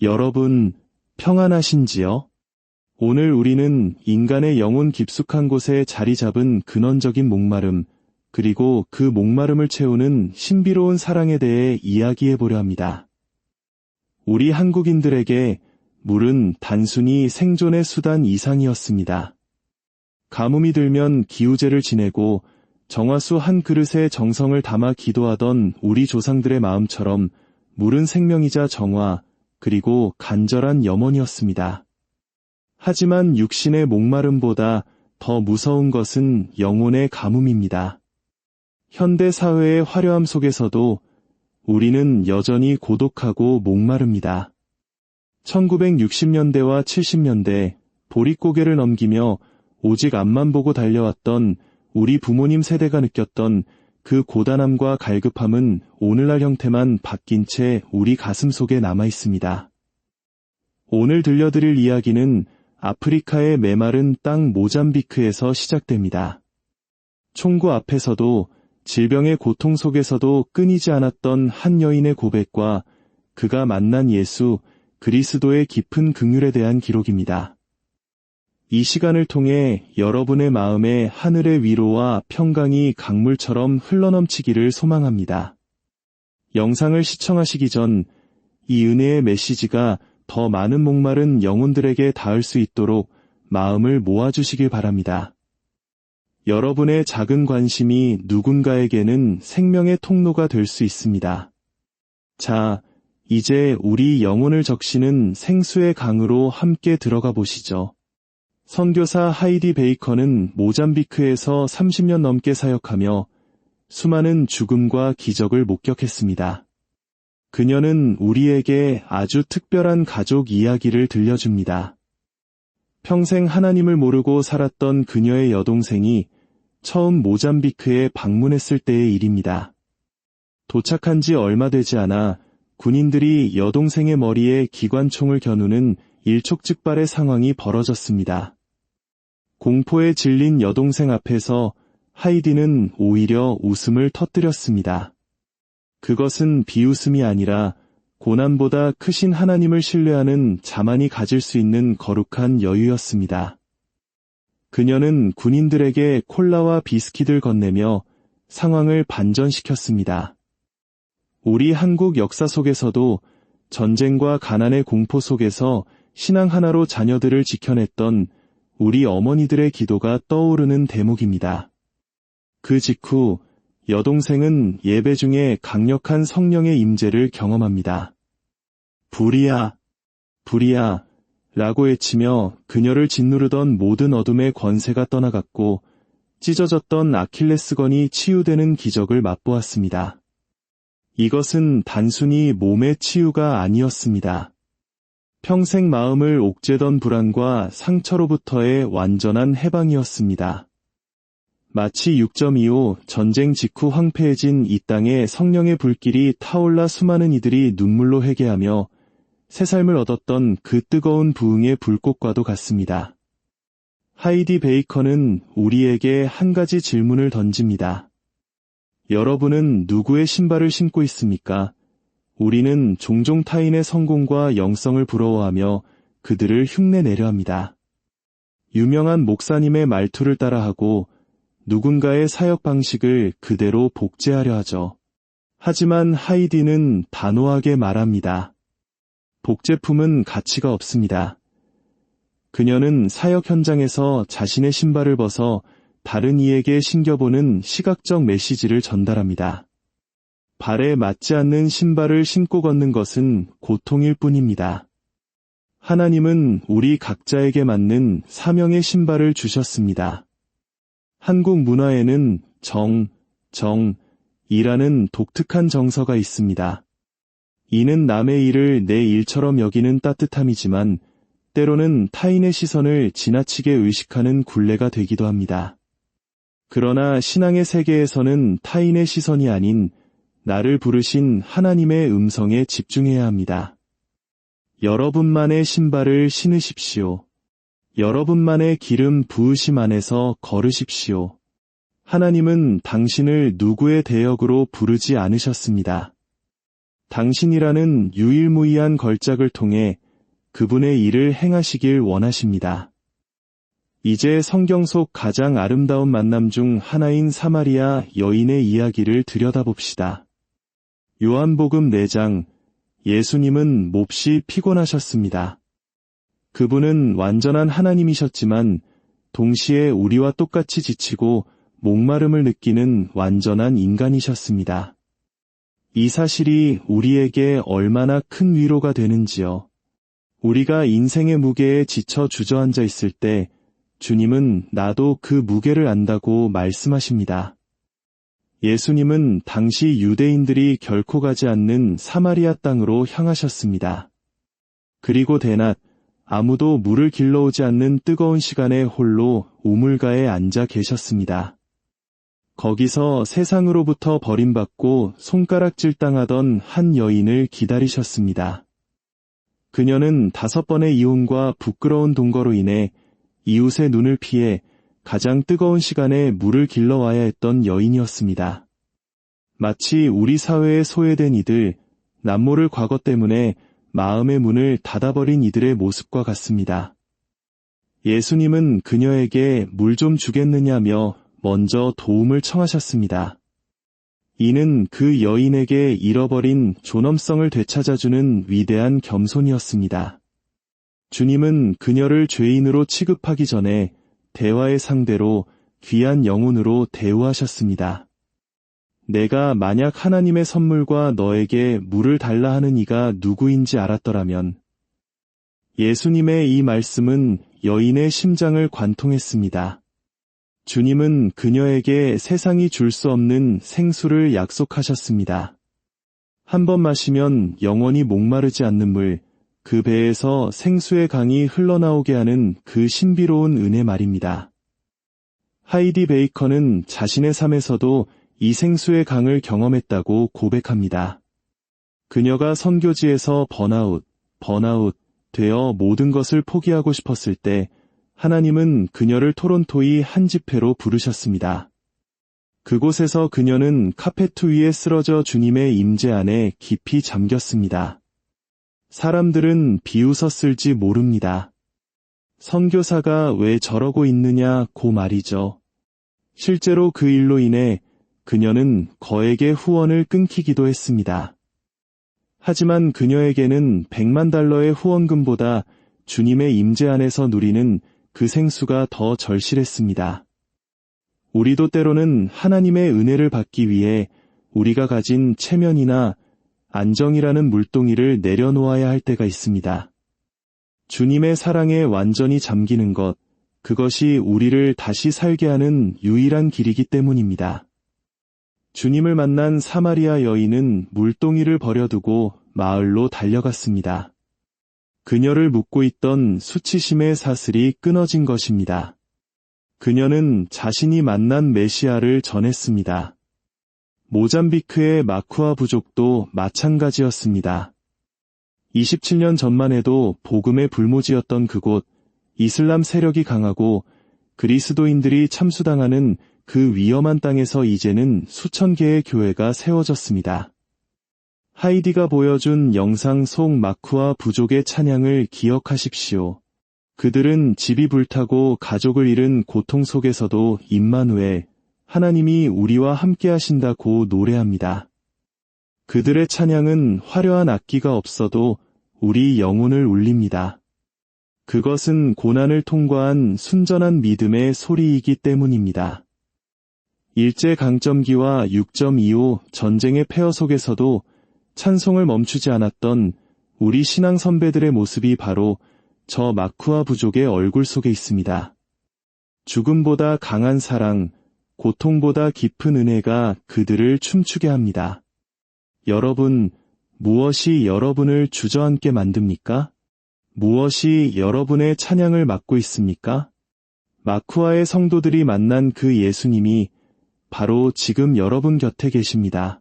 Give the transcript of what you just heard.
여러분, 평안하신지요? 오늘 우리는 인간의 영혼 깊숙한 곳에 자리 잡은 근원적인 목마름, 그리고 그 목마름을 채우는 신비로운 사랑에 대해 이야기해 보려 합니다. 우리 한국인들에게 물은 단순히 생존의 수단 이상이었습니다. 가뭄이 들면 기우제를 지내고 정화수 한 그릇에 정성을 담아 기도하던 우리 조상들의 마음처럼 물은 생명이자 정화, 그리고 간절한 염원이었습니다. 하지만 육신의 목마름보다 더 무서운 것은 영혼의 가뭄입니다. 현대 사회의 화려함 속에서도 우리는 여전히 고독하고 목마릅니다. 1960년대와 70년대 보릿고개를 넘기며 오직 앞만 보고 달려왔던 우리 부모님 세대가 느꼈던 그 고단함과 갈급함은 오늘날 형태만 바뀐 채 우리 가슴 속에 남아 있습니다. 오늘 들려드릴 이야기는 아프리카의 메마른 땅 모잠비크에서 시작됩니다. 총구 앞에서도 질병의 고통 속에서도 끊이지 않았던 한 여인의 고백과 그가 만난 예수, 그리스도의 깊은 긍휼에 대한 기록입니다. 이 시간을 통해 여러분의 마음에 하늘의 위로와 평강이 강물처럼 흘러넘치기를 소망합니다. 영상을 시청하시기 전 이 은혜의 메시지가 더 많은 목마른 영혼들에게 닿을 수 있도록 마음을 모아주시길 바랍니다. 여러분의 작은 관심이 누군가에게는 생명의 통로가 될 수 있습니다. 자, 이제 우리 영혼을 적시는 생수의 강으로 함께 들어가 보시죠. 선교사 하이디 베이커는 모잠비크에서 30년 넘게 사역하며 수많은 죽음과 기적을 목격했습니다. 그녀는 우리에게 아주 특별한 가족 이야기를 들려줍니다. 평생 하나님을 모르고 살았던 그녀의 여동생이 처음 모잠비크에 방문했을 때의 일입니다. 도착한 지 얼마 되지 않아 군인들이 여동생의 머리에 기관총을 겨누는 일촉즉발의 상황이 벌어졌습니다. 공포에 질린 여동생 앞에서 하이디는 오히려 웃음을 터뜨렸습니다. 그것은 비웃음이 아니라 고난보다 크신 하나님을 신뢰하는 자만이 가질 수 있는 거룩한 여유였습니다. 그녀는 군인들에게 콜라와 비스킷을 건네며 상황을 반전시켰습니다. 우리 한국 역사 속에서도 전쟁과 가난의 공포 속에서 신앙 하나로 자녀들을 지켜냈던 우리 어머니들의 기도가 떠오르는 대목입니다. 그 직후 여동생은 예배 중에 강력한 성령의 임재를 경험합니다. 불이야, 불이야, 라고 외치며 그녀를 짓누르던 모든 어둠의 권세가 떠나갔고 찢어졌던 아킬레스건이 치유되는 기적을 맛보았습니다. 이것은 단순히 몸의 치유가 아니었습니다. 평생 마음을 옥죄던 불안과 상처로부터의 완전한 해방이었습니다. 마치 6.25 전쟁 직후 황폐해진 이 땅에 성령의 불길이 타올라 수많은 이들이 눈물로 회개하며 새 삶을 얻었던 그 뜨거운 부흥의 불꽃과도 같습니다. 하이디 베이커는 우리에게 한 가지 질문을 던집니다. 여러분은 누구의 신발을 신고 있습니까? 우리는 종종 타인의 성공과 영성을 부러워하며 그들을 흉내내려 합니다. 유명한 목사님의 말투를 따라하고 누군가의 사역 방식을 그대로 복제하려 하죠. 하지만 하이디는 단호하게 말합니다. 복제품은 가치가 없습니다. 그녀는 사역 현장에서 자신의 신발을 벗어 다른 이에게 신겨보는 시각적 메시지를 전달합니다. 발에 맞지 않는 신발을 신고 걷는 것은 고통일 뿐입니다. 하나님은 우리 각자에게 맞는 사명의 신발을 주셨습니다. 한국 문화에는 정, 정, 이라는 독특한 정서가 있습니다. 이는 남의 일을 내 일처럼 여기는 따뜻함이지만 때로는 타인의 시선을 지나치게 의식하는 굴레가 되기도 합니다. 그러나 신앙의 세계에서는 타인의 시선이 아닌 나를 부르신 하나님의 음성에 집중해야 합니다. 여러분만의 신발을 신으십시오. 여러분만의 기름 부으심 안에서 걸으십시오. 하나님은 당신을 누구의 대역으로 부르지 않으셨습니다. 당신이라는 유일무이한 걸작을 통해 그분의 일을 행하시길 원하십니다. 이제 성경 속 가장 아름다운 만남 중 하나인 사마리아 여인의 이야기를 들여다봅시다. 요한복음 4장 예수님은 몹시 피곤하셨습니다. 그분은 완전한 하나님이셨지만 동시에 우리와 똑같이 지치고 목마름을 느끼는 완전한 인간이셨습니다. 이 사실이 우리에게 얼마나 큰 위로가 되는지요. 우리가 인생의 무게에 지쳐 주저앉아 있을 때 주님은 나도 그 무게를 안다고 말씀하십니다. 예수님은 당시 유대인들이 결코 가지 않는 사마리아 땅으로 향하셨습니다. 그리고 대낮 아무도 물을 길러오지 않는 뜨거운 시간에 홀로 우물가에 앉아 계셨습니다. 거기서 세상으로부터 버림받고 손가락질 당하던 한 여인을 기다리셨습니다. 그녀는 다섯 번의 이혼과 부끄러운 동거로 인해 이웃의 눈을 피해 가장 뜨거운 시간에 물을 길러와야 했던 여인이었습니다. 마치 우리 사회에 소외된 이들, 남모를 과거 때문에 마음의 문을 닫아버린 이들의 모습과 같습니다. 예수님은 그녀에게 물 좀 주겠느냐며 먼저 도움을 청하셨습니다. 이는 그 여인에게 잃어버린 존엄성을 되찾아주는 위대한 겸손이었습니다. 주님은 그녀를 죄인으로 취급하기 전에 대화의 상대로 귀한 영혼으로 대우하셨습니다. 내가 만약 하나님의 선물과 너에게 물을 달라 하는 이가 누구인지 알았더라면 예수님의 이 말씀은 여인의 심장을 관통했습니다. 주님은 그녀에게 세상이 줄 수 없는 생수를 약속하셨습니다. 한 번 마시면 영원히 목마르지 않는 물, 그 배에서 생수의 강이 흘러나오게 하는 그 신비로운 은혜 말입니다. 하이디 베이커는 자신의 삶에서도 이 생수의 강을 경험했다고 고백합니다. 그녀가 선교지에서 번아웃, 번아웃 되어 모든 것을 포기하고 싶었을 때 하나님은 그녀를 토론토의 한 집회로 부르셨습니다. 그곳에서 그녀는 카페트 위에 쓰러져 주님의 임재 안에 깊이 잠겼습니다. 사람들은 비웃었을지 모릅니다. 선교사가 왜 저러고 있느냐 고 말이죠. 실제로 그 일로 인해 그녀는 거액의 후원을 끊기기도 했습니다. 하지만 그녀에게는 100만 달러의 후원금보다 주님의 임재 안에서 누리는 그 생수가 더 절실했습니다. 우리도 때로는 하나님의 은혜를 받기 위해 우리가 가진 체면이나 안정이라는 물동이를 내려놓아야 할 때가 있습니다. 주님의 사랑에 완전히 잠기는 것, 그것이 우리를 다시 살게 하는 유일한 길이기 때문입니다. 주님을 만난 사마리아 여인은 물동이를 버려두고 마을로 달려갔습니다. 그녀를 묶고 있던 수치심의 사슬이 끊어진 것입니다. 그녀는 자신이 만난 메시아를 전했습니다. 모잠비크의 마쿠아 부족도 마찬가지였습니다. 27년 전만 해도 복음의 불모지였던 그곳, 이슬람 세력이 강하고 그리스도인들이 참수당하는 그 위험한 땅에서 이제는 수천 개의 교회가 세워졌습니다. 하이디가 보여준 영상 속 마쿠아 부족의 찬양을 기억하십시오. 그들은 집이 불타고 가족을 잃은 고통 속에서도 임마누엘, 하나님이 우리와 함께 하신다고 노래합니다. 그들의 찬양은 화려한 악기가 없어도 우리 영혼을 울립니다. 그것은 고난을 통과한 순전한 믿음의 소리이기 때문입니다. 일제강점기와 6.25 전쟁의 폐허 속에서도 찬송을 멈추지 않았던 우리 신앙 선배들의 모습이 바로 저 마쿠아 부족의 얼굴 속에 있습니다. 죽음보다 강한 사랑, 고통보다 깊은 은혜가 그들을 춤추게 합니다. 여러분, 무엇이 여러분을 주저앉게 만듭니까? 무엇이 여러분의 찬양을 막고 있습니까? 마쿠아의 성도들이 만난 그 예수님이 바로 지금 여러분 곁에 계십니다.